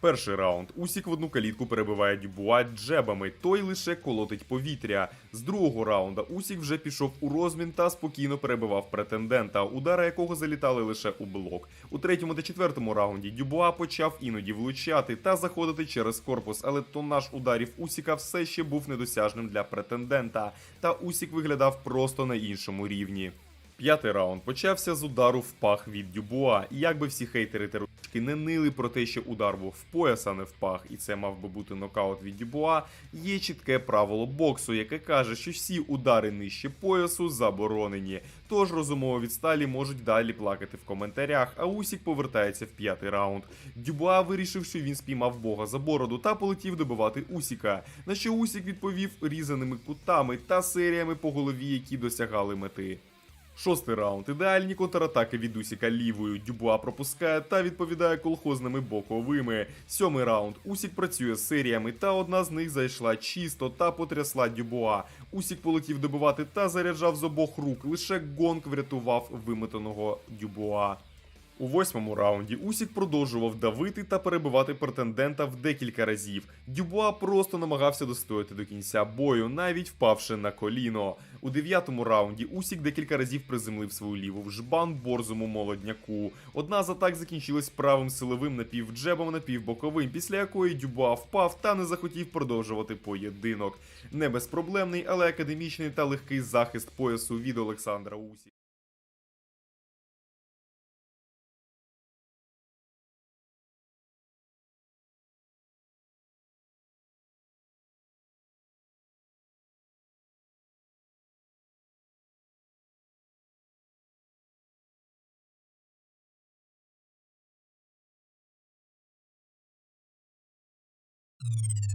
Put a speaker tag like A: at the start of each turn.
A: Перший раунд. Усік в одну калітку перебиває Дюбуа джебами, той лише колотить повітря. З другого раунда Усік вже пішов у розмін та спокійно перебивав претендента, удари якого залітали лише у блок. У третьому та четвертому раунді Дюбуа почав іноді влучати та заходити через корпус, але тонаж ударів Усіка все ще був недосяжним для претендента. Та Усік виглядав просто на іншому рівні. П'ятий раунд почався з удару в пах від Дюбуа. І як би всі хейтери терорички не нили про те, що удар був в пояс, а не в пах, і це мав би бути нокаут від Дюбуа, є чітке правило боксу, яке каже, що всі удари нижче поясу заборонені. Тож розумово відсталі можуть далі плакати в коментарях, а Усік повертається в п'ятий раунд. Дюбуа вирішив, що він спіймав бога за бороду та полетів добивати Усіка. На що Усік відповів різаними кутами та серіями по голові, які досягали мети. Шостий раунд. Ідеальні контратаки від Усіка лівою. Дюбуа пропускає та відповідає колхозними боковими. Сьомий раунд. Усік працює з серіями, та одна з них зайшла чисто та потрясла Дюбуа. Усік полетів добивати та заряджав з обох рук. Лише гонг врятував вимитаного Дюбуа. У восьмому раунді Усік продовжував давити та перебивати претендента в декілька разів. Дюбуа просто намагався достояти до кінця бою, навіть впавши на коліно. У дев'ятому раунді Усік декілька разів приземлив свою ліву в жбан борзому молодняку. Одна з атак закінчилась правим силовим напівджебом напівбоковим, після якої Дюбуа впав та не захотів продовжувати поєдинок. Не безпроблемний, але академічний та легкий захист поясу від Олександра Усі. Thank you.